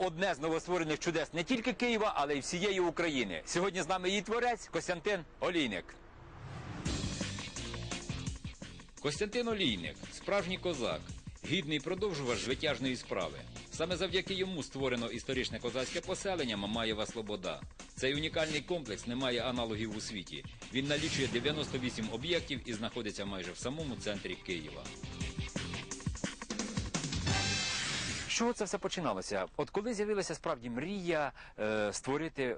одне з новостворених чудес не тільки Києва, але й всієї України. Сьогодні з нами її творець Костянтин Олійник. Костянтин Олійник справжній козак, гідний продовжувач звитяжної справи. Саме завдяки йому створено історичне козацьке поселення Мамаєва Слобода. Цей унікальний комплекс не має аналогів у світі. Він налічує 98 об'єктів і знаходиться майже в самому центрі Києва. Чого це все починалося? От коли з'явилася справді мрія е, створити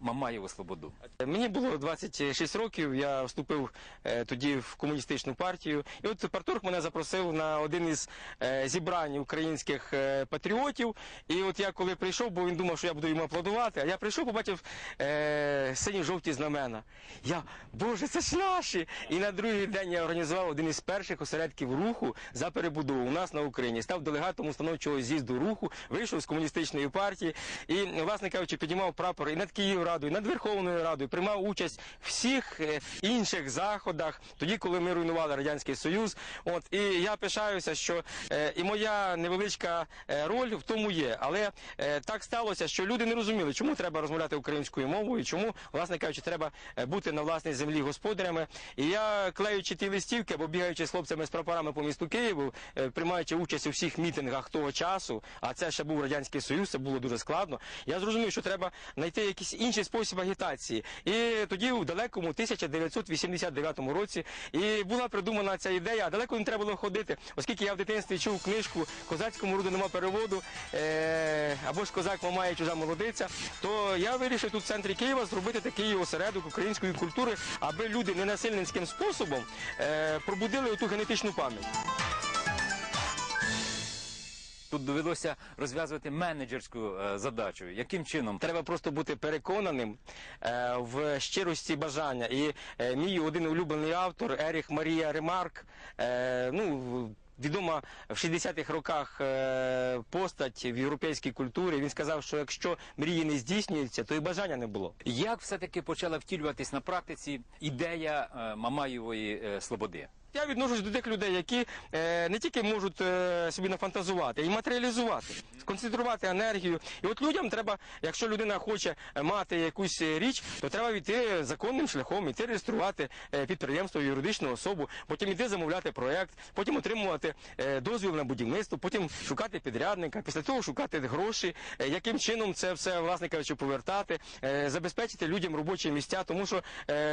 Мамаєву Слободу? Мені було 26 років, я вступив е, тоді в комуністичну партію. І от парторг мене запросив на один із е, зібрань українських е, патріотів. І от я коли прийшов, бо він думав, що я буду йому аплодувати, а я прийшов, побачив е, сині-жовті знамена. Я, боже, це ж наші! І на другий день я організував один із перших осередків руху за перебудову у нас на Україні. Став делегатом установчого з'їзду руху, вийшов з комуністичної партії і, власне кажучи, піднімав прапор і над Київрадою, і над Верховною Радою, приймав участь в всіх е, інших заходах, тоді, коли ми руйнували Радянський Союз. От і я пишаюся, що е, і моя невеличка е, роль в тому є. Але так сталося, що люди не розуміли, чому треба розмовляти українською мовою, чому, власне кажучи, треба бути на власній землі господарями. І я клеючи ті листівки або бігаючи з хлопцями з прапорами по місту Києву, приймаючи участь у всіх мітингах того часу, а це ще був радянський союз, це було дуже складно. Я зрозумів, що треба знайти якийсь інший спосіб агітації. І тоді, у далекому 1989 році, і була придумана ця ідея. Далеко не треба було ходити, оскільки я в дитинстві чув книжку Козацькому роду нема переводу е, або ж козак мамає чужа молодиця. То я вирішив тут в центрі Києва зробити такий осередок української культури, аби люди ненасильницьким способом е, пробудили ту генетичну пам'ять. Тут довелося розв'язувати менеджерську е, задачу. Яким чином? Треба просто бути переконаним е, в щирості бажання. І е, мій один улюблений автор Еріх Марія Ремарк, ну. Відома в 60-х роках постать в європейській культурі. Він сказав, що якщо мрії не здійснюються, то і бажання не було. Як все-таки почала втілюватись на практиці ідея Мамаєвої Слободи? Я відношусь до тих людей, які е, не тільки можуть е, собі нафантазувати, й матеріалізувати, сконцентрувати енергію. І от людям треба, якщо людина хоче мати якусь річ, то треба йти законним шляхом, йти реєструвати е, підприємство, юридичну особу, потім йти замовляти проєкт, потім отримувати дозвіл на будівництво, потім шукати підрядника, після того шукати гроші, яким чином це все, власне кажучи, повертати, забезпечити людям робочі місця, тому що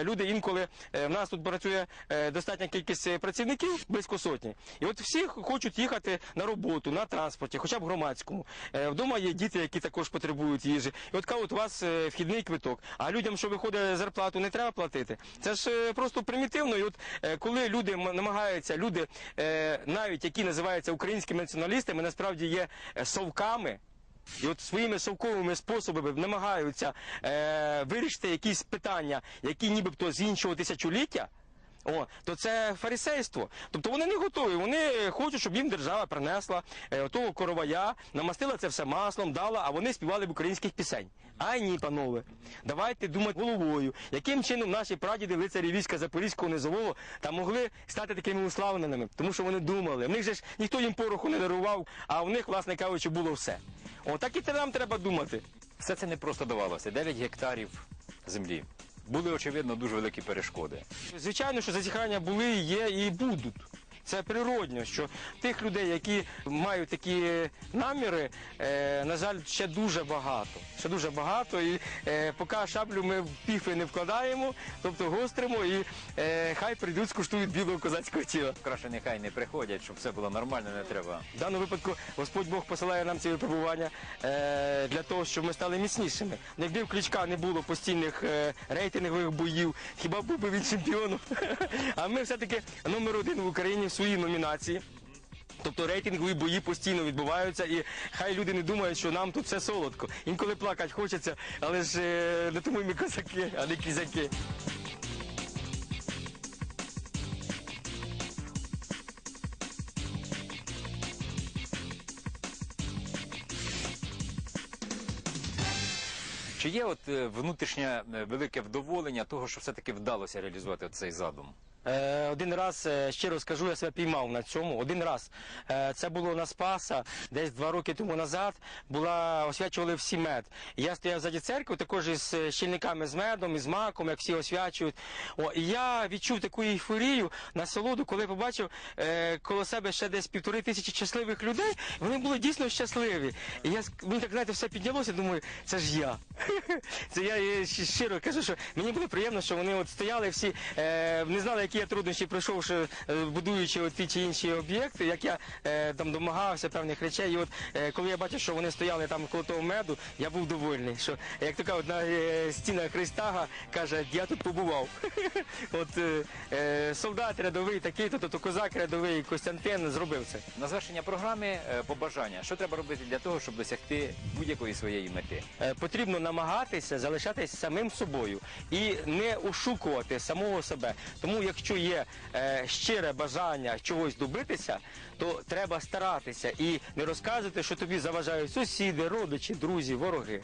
люди інколи в нас тут працює достатня кількість працівників, близько сотні. І от всі хочуть їхати на роботу, на транспорті, хоча б громадському. Е, Вдома є діти, які також потребують їжі. І от у вас е, вхідний квиток, а людям, що виходить зарплату, не треба платити. Це ж е, просто примітивно. І от коли люди намагаються, люди, навіть які називаються українськими націоналістами, насправді є совками. І от своїми совковими способами намагаються е, вирішити якісь питання, які нібито з іншого тисячоліття. О, то це фарисейство. Тобто вони не готові. Вони хочуть, щоб їм держава принесла е, того коровая, намастила це все маслом, дала, а вони співали б українських пісень. Ай ні, панове, давайте думати головою, яким чином наші прадіди, лицарі війська Запорізького низового та могли стати такими уславленими, тому що вони думали. В них же ж ніхто їм пороху не дарував, а в них, власне кажучи, було все. О, так і нам треба думати. Все це не просто давалося. 9 гектарів землі. Були, очевидно, дуже великі перешкоди. Звичайно, що зазіхання були, є і будуть. Це природньо, що тих людей, які мають такі наміри, е, на жаль, ще дуже багато. Ще дуже багато. І е, поки шаблю ми в піфи не вкладаємо, тобто гостримо, і е, хай прийдуть, скуштують білого козацького тіла. Краще нехай не приходять, щоб все було нормально, не треба. В даному випадку Господь Бог посилає нам ці випробування для того, щоб ми стали міцнішими. Якби в Кличка не було постійних рейтингових боїв, хіба був би він чемпіоном? А ми все-таки номер один в Україні в своїй номінації. Тобто рейтингові бої постійно відбуваються, і хай люди не думають, що нам тут все солодко. Інколи плакати хочеться, але ж е, не тому ми козаки, а не кізяки. Чи є от е, внутрішнє е, велике вдоволення того, що все-таки вдалося реалізувати цей задум? Е, один раз, е, щиро скажу, я себе піймав на цьому. Один раз. Е, це було на Спаса, десь два роки тому назад. Була, освячували всі мед. Я стояв заді церкви, також із щільниками з медом, із маком, як всі освячують. О, і я відчув таку ейфорію, насолоду, коли побачив е, коло себе ще десь півтори тисячі щасливих людей. Вони були дійсно щасливі. І я мені так знаєте, все піднялося. Думаю, це ж я. Це я щиро кажу, що мені було приємно, що вони от стояли всі, не знали, які я труднощі пройшов, що, е, будуючи от ті чи інші об'єкти, як я е, там домагався певних речей. І от е, коли я бачив, що вони стояли там коло того меду, я був довольний. Що як то кажуть, на е, стінах Христага каже, я тут побував. От солдат рядовий такий, то, то, козак рядовий Костянтин зробив це. На завершення програми побажання. Що треба робити для того, щоб досягти будь-якої своєї мети? Потрібно намагатися залишатись самим собою і не ошукувати самого себе. Тому, якщо є е, щире бажання чогось добитися, то треба старатися і не розказувати, що тобі заважають сусіди, родичі, друзі, вороги.